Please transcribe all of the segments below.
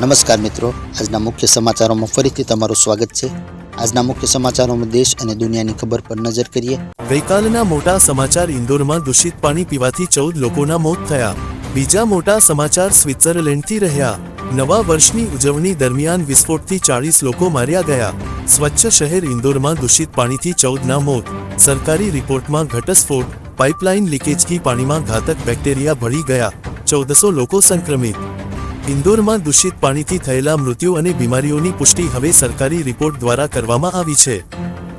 નમસ્કાર મિત્રો. આજના મુખ્ય સમાચારોમાં ફરીથી તમારું સ્વાગત છે. આજના મુખ્ય સમાચારોમાં દેશ અને દુનિયાની ખબર પર નજર કરીએ. ગઈકાલના મોટા સમાચાર ઇન્દોરમાં દૂષિત પાણી પીવાથી ચૌદ લોકોના મોત થયા. બીજા મોટા સમાચાર સ્વિટ્ઝરલેન્ડથી રહ્યા. નવા વર્ષની ઉજવણી દરમિયાન વિસ્ફોટથી ચાળીસ લોકો માર્યા ગયા. સ્વચ્છ શહેર ઇન્દોરમાં દૂષિત પાણીથી ચૌદના મોત. સરકારી રિપોર્ટમાં ઘટસ્ફોટ. પાઇપલાઇન લીકેજથી પાણીમાં ઘાતક બેક્ટેરિયા ભળી ગયા. ચૌદસો લોકો સંક્રમિત. ઇન્દોરમાં દૂષિત પાણીથી થયેલા મૃત્યુ અને બીમારીઓની પુષ્ટિ હવે સરકારી રિપોર્ટ દ્વારા કરવામાં આવી છે.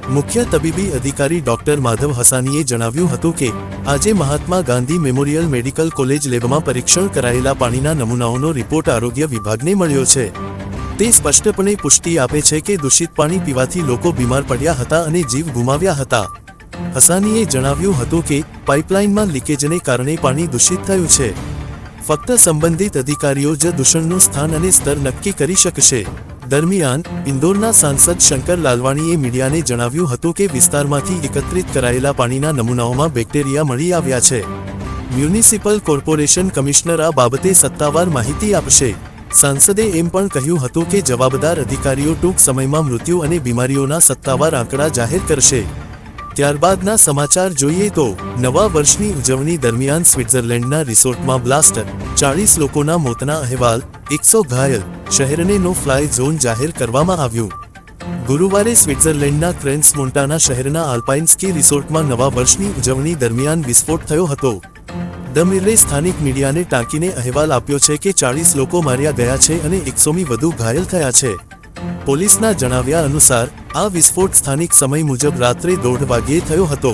મુખ્ય તબીબી અધિકારી ડોક્ટર માધવ હસાનીએ જણાવ્યું હતું કે, આજે Mahatma Gandhi memorial medical college લેબમાં પરીક્ષણ કરાયેલા પાણીના નમૂનાઓનો રિપોર્ટ આરોગ્ય વિભાગને મળ્યો છે. તે સ્પષ્ટપણે પુષ્ટિ આપે છે કે દૂષિત પાણી પીવાથી લોકો બીમાર પડ્યા હતા અને જીવ ગુમાવ્યા હતા. હસાનીએ જણાવ્યું હતું કે, પાઇપલાઇનમાં લીકેજને કારણે પાણી દૂષિત થયું છે. ફક્ત સંબંધિત અધિકારીઓ જ દૂષણનું સ્થાન અને સ્તર નક્કી કરી શકશે. દરમિયાન, ઇન્દોરના સાંસદ શંકર લાલવાણીએ મીડિયાને જણાવ્યું હતું કે વિસ્તારમાંથી એકત્રિત કરાયેલા પાણીના નમૂનાઓમાં બેક્ટેરિયા મળી આવ્યા છે. મ્યુનિસિપલ કોર્પોરેશન કમિશનર આ બાબતે સત્તાવાર માહિતી આપશે. સાંસદે એમ પણ કહ્યું હતું કે જવાબદાર અધિકારીઓ ટૂંક સમયમાં મૃત્યુ અને બીમારીઓના સત્તાવાર આંકડા જાહેર કરશે. ત્યારબાદના સમાચાર જોઈએ તો નવા વર્ષની ઉજવણી દરમિયાન સ્વિટ્ઝરલેન્ડના રિસોર્ટમાં બ્લાસ્ટર, ચાળીસ લોકોના મોતના અહેવાલ, એકસો ઘાયલ, શહેરને નો ફ્લાય ઝોન જાહેર કરવામાં આવ્યું. ગુરુવારે સ્વિટ્ઝરલેન્ડના ક્રેન્સ મોન્ટાના શહેરના આલ્પાઇન સ્કી રિસોર્ટમાં નવા વર્ષની ઉજવણી દરમિયાન વિસ્ફોટ થયો હતો. ધ મિરે સ્થાનિક મીડિયાને ટાંકીને અહેવાલ આપ્યો છે કે ચાળીસ લોકો માર્યા ગયા છે અને એકસોમી વધુ ઘાયલ થયા છે. પોલીસના જણાવ્યા અનુસાર, આ વિસ્ફોટ સ્થાનિક સમય મુજબ રાત્રે દોઢ વાગ્યે થયો હતો.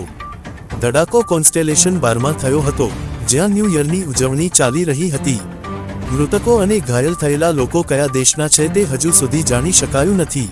ધડાકો કોન્સ્ટેલેશન બારમાં થયો હતો, જ્યાં ન્યૂ યરની ઉજવણી ચાલી રહી હતી. મૃતકો અને ઘાયલ થયેલા લોકો કયા દેશના છે તે હજુ સુધી જાણી શકાયું નથી.